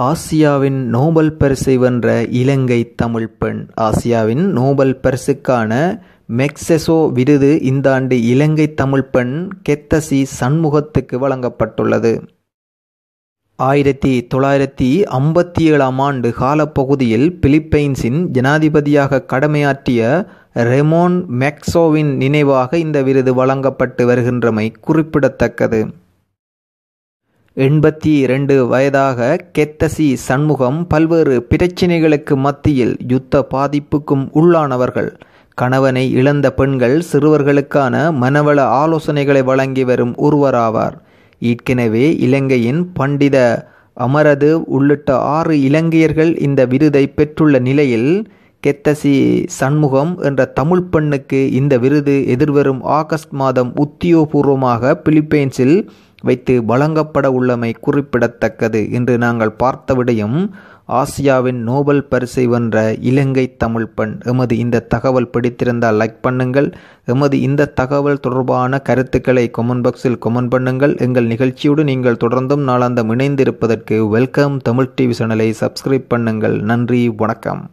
ஆசியாவின் நோபல் பரிசை வென்ற இலங்கை தமிழ் பெண். ஆசியாவின் நோபல் பரிசுக்கான மெக்செசோ விருது இந்த ஆண்டு இலங்கை தமிழ் பெண் கெத்தசி சண்முகத்துக்கு வழங்கப்பட்டுள்ளது. ஆயிரத்தி தொள்ளாயிரத்தி ஐம்பத்தி ஏழாம் ஆண்டு காலப்பகுதியில் பிலிப்பைன்ஸின் ஜனாதிபதியாக கடமையாற்றிய ரெமோன் மெக்சோவின் நினைவாக இந்த விருது வழங்கப்பட்டு வருகின்றமை குறிப்பிடத்தக்கது. எண்பத்தி இரண்டு வயதாக கெத்தசி சண்முகம் பல்வேறு பிரச்சினைகளுக்கு மத்தியில் யுத்த பாதிப்புக்கும் உள்ளானவர்கள். கணவனை இழந்த பெண்கள் சிறுவர்களுக்கான மனவள ஆலோசனைகளை வழங்கி வரும் ஒருவராவார். ஏற்கனவே இலங்கையின் பண்டித அமரது உள்ளிட்ட ஆறு இலங்கையர்கள் இந்த விருதை பெற்றுள்ள நிலையில் கெத்தசி சண்முகம் என்ற தமிழ் பெண்ணுக்கு இந்த விருது எதிர்வரும் ஆகஸ்ட் மாதம் உத்தியோகபூர்வமாக பிலிப்பைன்ஸில் வைத்து வழங்கப்பட உள்ளமை குறிப்பிடத்தக்கது என்று நாங்கள் பார்த்த விடயம் ஆசியாவின் நோபல் பரிசை வென்ற இலங்கை தமிழ் பெண் எமது இந்த தகவல் பிடித்திருந்தால் லைக் பண்ணுங்கள். எமது இந்த தகவல் தொடர்பான கருத்துக்களை கொமெண்ட் பாக்ஸில் கொமெண்ட் பண்ணுங்கள். எங்கள் நிகழ்ச்சியோடு நீங்கள் தொடர்ந்தும் நாளாந்தம் இணைந்திருப்பதற்கு வெல்கம் தமிழ் டிவி சேனலை சப்ஸ்கிரைப் பண்ணுங்கள். நன்றி வணக்கம்.